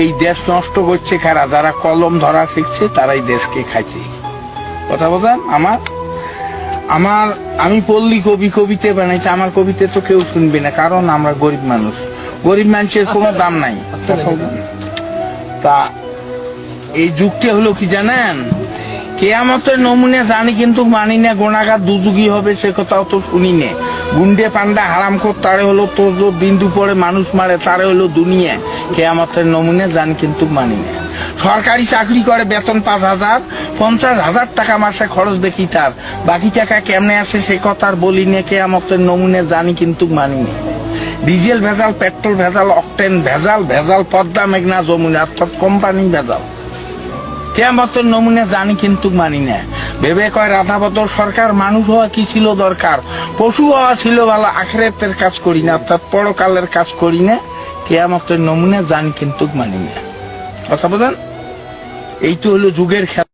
এই দেশ নষ্ট করছে কারা যারা কলম ধরা শিখছে, তারাই দেশকে খাইছে। কথা বলেন আমার আমার, আমি পল্লী কবি, কবিতে বানাইতে আমার কবিতে তো কেউ শুনবে না, কারণ আমরা গরিব মানুষ। গরিব মানুষের কোনো দাম নাই। তা, এই যুগটা হলো কি জানেন? কেয়ামতের নমুনে জানি কিন্তু মানি না, গোনাগার দুযুগি হবে, সে কথাও তো শুনি নে। গুন্ডে পান্ডা হারাম কর তারে হলো তো তো বিন্দু পরে মানুষ মারে, তারে হলো দুনিয়া। কেয়ামতের নমুনে জানি কিন্তু মানি না। সরকারি চাকরি করে বেতন পাঁচ হাজার, পঞ্চাশ হাজার টাকা মাসে খরচ দেখি তার। বাকি টাকা কেমনে আসে সে কথা আর বলি নে, কেয়ামতের নমুনে জানি কিন্তু মানি না। ডিজেল ভেজাল, পেট্রোল ভেজাল, অকটেন ভেজাল ভেজাল, পদ্মা, মেঘনা, যমুনা, অর্থাৎ কোম্পানি ভেজাল। কেয়ামতের নমুনা জানি কিন্তু মানি না। ভেবে কয় রাধাবতর সরকার মানুষ হওয়া কি ছিল দরকার? পশু হওয়া ছিল ভালো, আখেরাতের কাজ করি না, অর্থাৎ পরকালের কাজ করি না। কেয়ামতের নমুনা জানি কিন্তু মানি না। কথা বলেন এই তো হলো যুগের খেলা।